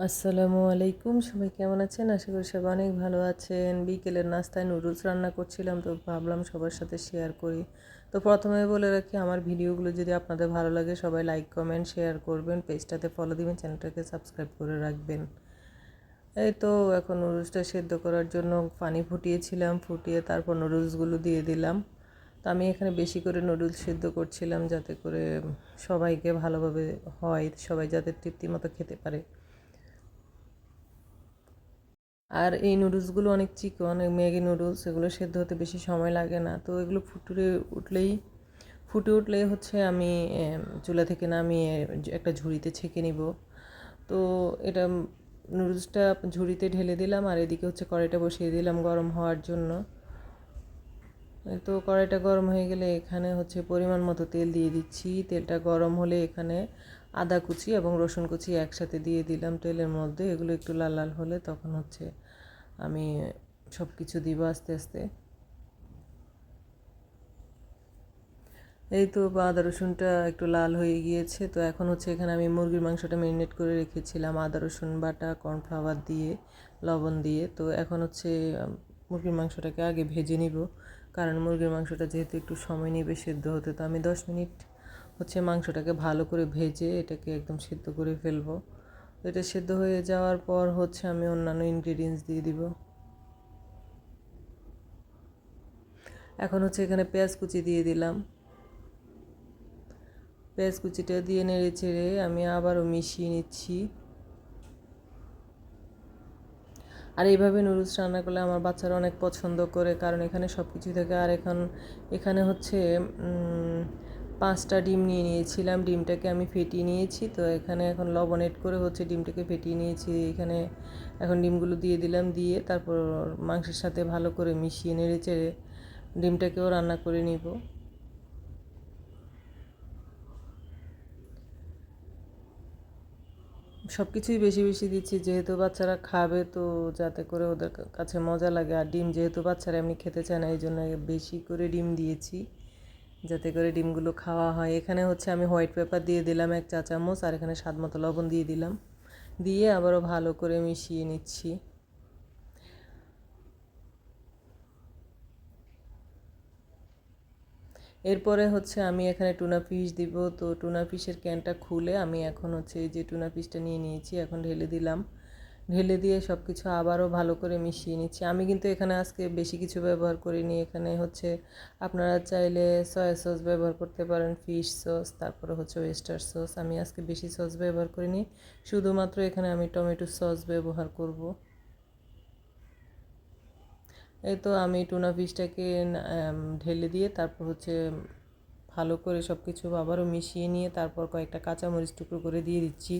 আসসালামু আলাইকুম, সবাই কেমন আছেন? আশা করি সবাই অনেক ভালো আছেন। বিকেলের নাস্তায় নুডলস রান্না করছিলাম, তো ভাবলাম সবার সাথে শেয়ার করি। তো প্রথমে বলে রাখি, আমার ভিডিওগুলো যদি আপনাদের ভালো লাগে, সবাই লাইক কমেন্ট শেয়ার করবেন। পেজটাতে ফলো দিবেন চ্যানেলটাকে সাবস্ক্রাইব করে রাখবেন। এই তো এখন নুডলসটা সেদ্ধ করার জন্য পানি ফুটিয়েছিলাম, ফুটিয়ে তারপর নুডলসগুলো দিয়ে দিলাম। তো আমি এখানে বেশি করে নুডলস সেদ্ধ করছিলাম যাতে করে সবাইকে ভালোভাবে হয়, সবাই যাতে তৃপ্তি মতো খেতে পারে। আর এই নুডলসগুলো অনেক চিকন অনেক ম্যাগি নুডলস এগুলো সেদ্ধ হতে বেশি সময় লাগে না। তো এগুলো ফুটে উঠলেই ফুটে উঠলেই হচ্ছে আমি চুলা থেকে নামিয়ে একটা ঝুড়িতে ছেঁকে নিব। তো এটা নুডলসটা ঝুড়িতে ঢেলে দিলাম আর এদিকে হচ্ছে কড়াইটা বসিয়ে দিলাম গরম হওয়ার জন্য। তো কড়াইটা গরম হয়ে গেলে এখানে হচ্ছে পরিমাণ মতো তেল দিয়ে দিচ্ছি। তেলটা গরম হলে এখানে আদা কুচি এবং রসুন কুচি একসাথে দিয়ে দিলাম তেলের মধ্যে। এগুলো একটু লাল লাল হলে তখন হচ্ছে আমি সব কিছু দিব আস্তে আস্তে। এই তো আদা রসুনটা একটু লাল হয়ে গিয়েছে, তো এখন হচ্ছে এখানে আমি মুরগির মাংসটা ম্যারিনেট করে রেখেছিলাম আদা রসুন, বাটা কর্নফ্লাওয়ার দিয়ে, লবণ দিয়ে। তো এখন হচ্ছে মুরগির মাংসটাকে আগে ভেজে নিব, কারণ মুরগির মাংসটা যেহেতু একটু সময় নেবে সেদ্ধ হতে, তো আমি দশ মিনিট হচ্ছে মাংসটাকে ভালো করে ভেজে এটাকে একদম সেদ্ধ করে ফেলব। এটা সেদ্ধ হয়ে যাওয়ার পর হচ্ছে আমি অন্যান্য ইনগ্রিডিয়েন্টস দিয়ে দিব। এখন হচ্ছে এখানে পেঁয়াজ কুচি দিয়ে দিলাম। পেঁয়াজ কুচিটা দিয়ে নেড়ে চেড়ে আমি আবারও মিশিয়ে নিচ্ছি। আর এইভাবে নুডলস রান্না করলে আমার বাচ্চারা অনেক পছন্দ করে, কারণ এখানে সব কিছু থেকে আর এখন, এখানে হচ্ছে পাঁচটা ডিম নিয়ে নিয়েছিলাম, ডিমটাকে আমি ফেটিয়ে নিয়েছি। তো এখানে এখন লবণ এড করে হচ্ছে ডিমটাকে ফেটিয়ে নিয়েছি। এখানে এখন ডিমগুলো দিয়ে দিলাম, দিয়ে তারপর মাংসের সাথে ভালো করে মিশিয়ে নেড়ে চেড়ে ডিমটাকেও রান্না করে নিব। সব কিছুই বেশি বেশি দিচ্ছি, যেহেতু বাচ্চারা খাবে তো যাতে করে ওদের কাছে মজা লাগে। আর ডিম যেহেতু বাচ্চারা এমনি খেতে চায় না, এই জন্য বেশি করে ডিম দিয়েছি। যাতে করে ডিমগুলো খাওয়া হয়। এখানে হচ্ছে আমি হোয়াইট পেপার দিয়ে দিলাম এক চা চামচ আর এখানে স্বাদ মতো লবণ দিয়ে দিলাম। দিয়ে আবারও ভালো করে মিশিয়ে নিচ্ছি। এরপরে হচ্ছে আমি এখানে টুনা ফিশ দিব। তো টুনা ফিশের ক্যানটা খুলে আমি এখন হচ্ছে এই যে টুনা ফিশটা নিয়ে নিয়েছি, এখন ঢেলে দিলাম। ঢেলে দিয়ে সব কিছু আবারও ভালো করে মিশিয়ে নিচ্ছি। আমি কিন্তু এখানে আজকে বেশি কিছু ব্যবহার করিনি। এখানে হচ্ছে আপনারা চাইলে সয়া সস ব্যবহার করতে পারেন ফিশ সস তারপরে হচ্ছে ওয়েস্টার সস আমি আজকে বেশি সস ব্যবহার করিনি। শুধুমাত্র এখানে আমি টমেটো সস ব্যবহার করব। এই তো আমি টুনা ফিশটাকে ঢেলে দিয়ে তারপর হচ্ছে ভালো করে সব কিছু আবারও মিশিয়ে নিয়ে তারপর কয়েকটা কাঁচামরিচ টুকরো করে দিয়ে দিচ্ছি।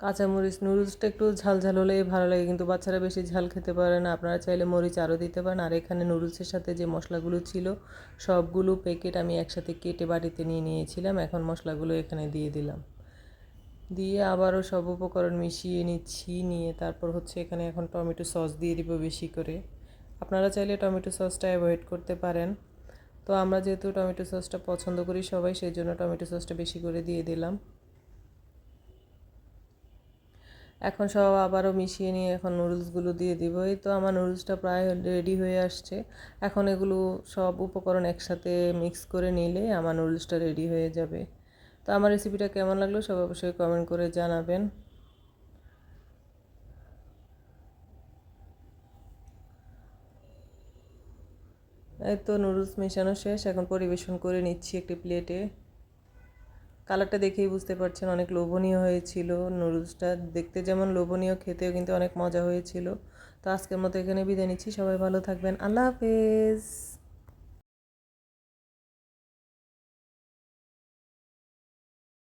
কাঁচামরিচ, নুডলসটা একটু ঝাল ঝাল হলেই ভালো লাগে, কিন্তু বাচ্চারা বেশি ঝাল খেতে পারে না। আপনারা চাইলে মরিচ আরও দিতে পারেন। আর এখানে নুডলসের সাথে যে মশলাগুলো ছিল, সবগুলো প্যাকেট আমি একসাথে কেটে বাড়িতে নিয়ে নিয়েছিলাম। এখন মশলাগুলো এখানে দিয়ে দিলাম। দিয়ে আবারও সব উপকরণ মিশিয়ে নিচ্ছি, নিয়ে তারপর হচ্ছে এখানে এখন টমেটো সস দিয়ে দিব বেশি করে। আপনারা চাইলে টমেটো সসটা অ্যাভয়েড করতে পারেন। তো আমরা যেহেতু টমেটো সসটা পছন্দ করি সবাই, সেই জন্য টমেটো সসটা বেশি করে দিয়ে দিলাম। এখন সব আবারও মিশিয়ে নিয়ে এখন নুডলসগুলো দিয়ে দিব। এই তো আমার নুডলসটা প্রায় রেডি হয়ে আসছে। এখন এগুলো সব উপকরণ একসাথে মিক্স করে নিলে আমার নুডলসটা রেডি হয়ে যাবে। তো আমার রেসিপিটা কেমন লাগল সব অবশ্যই কমেন্ট করে জানাবেন। এই তো নুডলস মেশানো শেষ, এখন পরিবেশন করে নিচ্ছি একটি প্লেটে। কালারটা দেখেই বুঝতে পারছেন, অনেক লোভনীয় হয়েছিল নুডলসটা। দেখতে যেমন লোভনীয়, খেতেও কিন্তু অনেক মজা হয়েছিল। তো আজকের মতো এখানে বিদায় নিচ্ছি, সবাই ভালো থাকবেন, আল্লাহ হাফেজ।